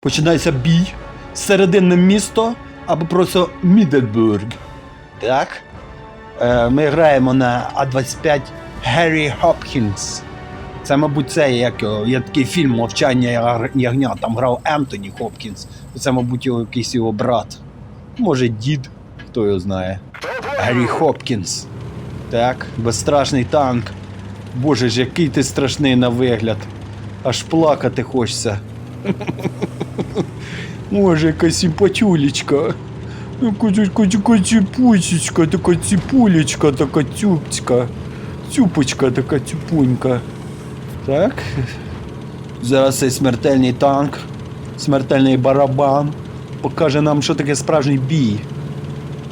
Починається бій. Серединне місто або просто Мідельбург. Так. Е, ми граємо на А25 Гаррі Хопкінс. Це, мабуть, це як є такий фільм Мовчання ягня, там грав Ентоні Хопкінс. Це, мабуть, його якийсь його брат. Може, дід, хто його знає. Гаррі Хопкінс. Так, безстрашний танк. Боже ж, який ти страшний на вигляд. Аж плакати хочеться. Може, яка симпатюлечка. Така ціпусечка, така ціпулечка, така цюпцька. Цюпочка така цюпунька. Так. Зараз цей смертельний танк, смертельний барабан покаже нам, що таке справжній бій.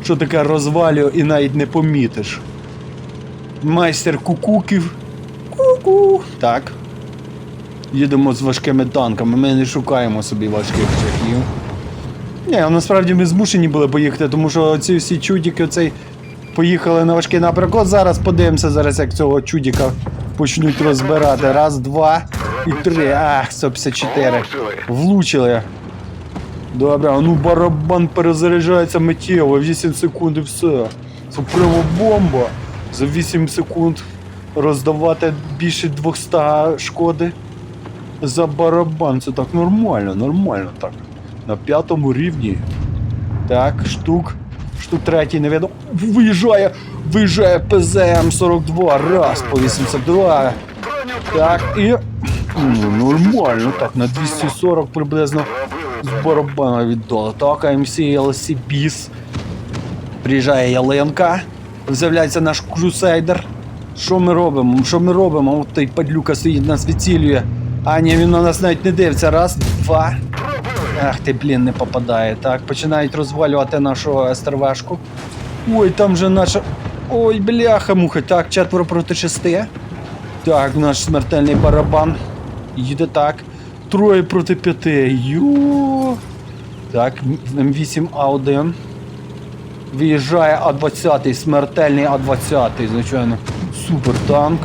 Що таке розвалює і навіть не помітиш. Майстер кукуків. Ку-ку. Так. Їдемо з важкими танками. Ми не шукаємо собі важких шляхів. Ні, насправді ми змушені були поїхати, тому що ці всі чудики оцей поїхали на важкий напрямок. От зараз подивимося, зараз як цього чудика почнуть розбирати. Раз, два і три. Ах, 154. Влучили. Добре, ну барабан перезаряджається миттєво, 8 секунд і все. Прямо бомба. За 8 секунд роздавати більше 200 шкоди за барабан. Це так нормально, нормально так. На п'ятому рівні. Так, штук. Штук третій не видно. Виїжджає! Виїжджає ПЗМ-42. Раз по 82. Так, і. Ну, нормально, так, на 240 приблизно з барабана віддали. Так, AMC LC Біс. Приїжджає Яленка. З'являється наш крусейдер. Що ми робимо? Що ми робимо? От той падлюка стоїть, нас відцілює. А, ні, він на нас навіть не дивиться. Раз, два. Ах ти, блін, не попадає. Так, починають розвалювати нашу СТРВшку. Ой, там же наша. Ой, бляха муха. Так, четверо проти шести. Так, наш смертельний барабан. Їде так. Троє проти п'яти. Йо. Так, М8А1. Виїжджає А20, смертельний А20, звичайно. Супер танк.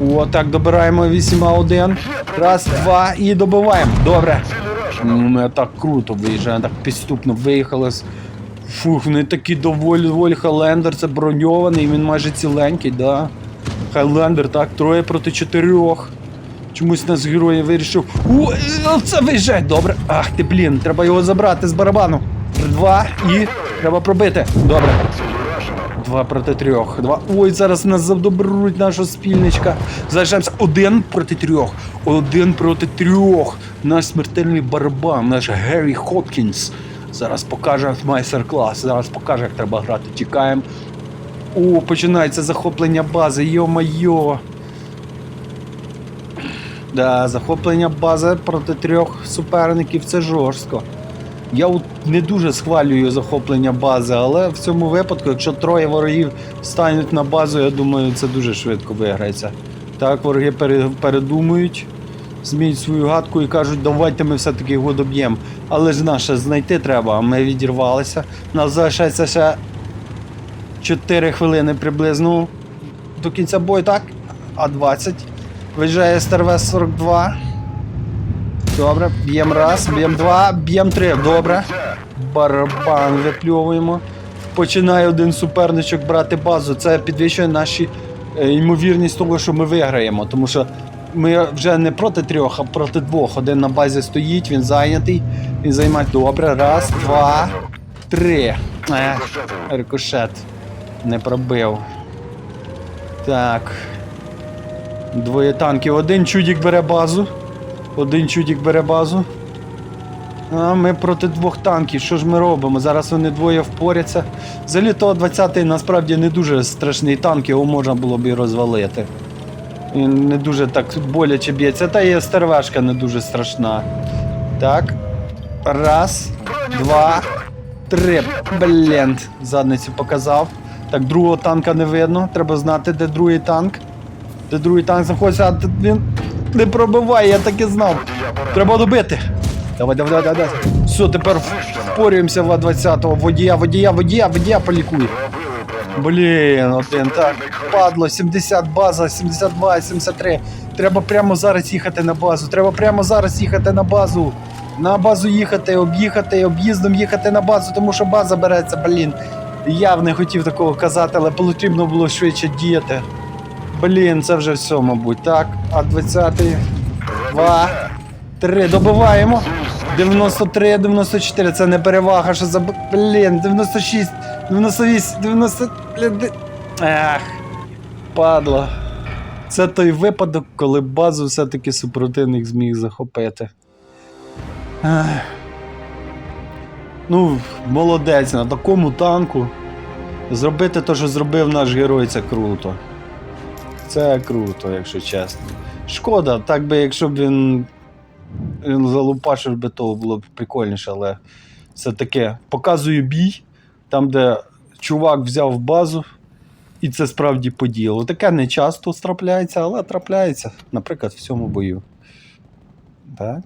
О, так, добираємо 8А1. Раз, два і добиваємо. Добре. Ну, Ми так круто виїжджаємо, так підступно виїхали. Фух, вони такі доволі доволі Хайлендер, це броньований, він майже ціленький, да. Хайлендер, так, троє проти чотирьох. Чомусь нас герой вирішив. О, е, це виїжджає, добре. Ах ти, блін, треба його забрати з барабану. Два і треба пробити. Добре. Два проти трьох. Два. Ой, зараз нас задобруть нашого спільничка. Залишаємося один проти трьох. Один проти трьох. Наш смертельний барабан, наш Геррі Хопкінс. Зараз покаже майстер-клас. Зараз покаже, як треба грати. Тікаємо. О, починається захоплення бази. Йо-майо. Да, захоплення бази проти трьох суперників це жорстко. Я от не дуже схвалюю захоплення бази, але в цьому випадку, якщо троє ворогів стануть на базу, я думаю, це дуже швидко виграється. Так, вороги передумують, зміють свою гадку і кажуть, давайте ми все-таки його доб'ємо. Але ж наше знайти треба, а ми відірвалися. Нас залишається ще 4 хвилини приблизно до кінця бою, так? А 20. Виїжджає СТРВ 42. Добре, б'єм раз, б'єм два, б'єм три. Добре. Барабан випльовуємо. Починає один суперничок брати базу. Це підвищує наші е, ймовірність того, що ми виграємо. Тому що ми вже не проти трьох, а проти двох. Один на базі стоїть, він зайнятий. Він займає добре. Раз, два, три. Ех, рикошет. Не пробив. Так. Двоє танків. Один чудік бере базу. Один чудік бере базу. А ми проти двох танків. Що ж ми робимо? Зараз вони двоє впоряться. Взагалі то 20-й насправді не дуже страшний танк, його можна було б і розвалити. Він не дуже так боляче б'ється. Та і стервешка не дуже страшна. Так. Раз, два, три. Блін, задницю показав. Так, другого танка не видно. Треба знати, де другий танк. Де другий танк знаходиться, а він не пробиває, я так і знав. Треба добити. Давай, давай, давай, давай. Все, тепер впорюємося в 20-го. Водія, водія, водія, водія полікуй. Блін, один так. Падло, 70 база, 72, 73. Треба прямо зараз їхати на базу. Треба прямо зараз їхати на базу. На базу їхати, об'їхати, об'їздом їхати на базу, тому що база береться, блін. Я б не хотів такого казати, але потрібно було швидше діяти. Блін, це вже все, мабуть. Так, а 20-й. Два. Три. Добиваємо. 93, 94. Це не перевага, що за. Блін, 96, 98, 90. Ех. Падло. Це той випадок, коли базу все-таки супротивник зміг захопити. Ех. Ну, молодець, на такому танку. Зробити те, що зробив наш герой, це круто. Це круто, якщо чесно. Шкода, так би, якщо б він, він залупашив би, то було б прикольніше, але все таке. Показую бій, там, де чувак взяв базу, і це справді подіяло. Таке не часто трапляється, але трапляється, наприклад, в цьому бою. Так.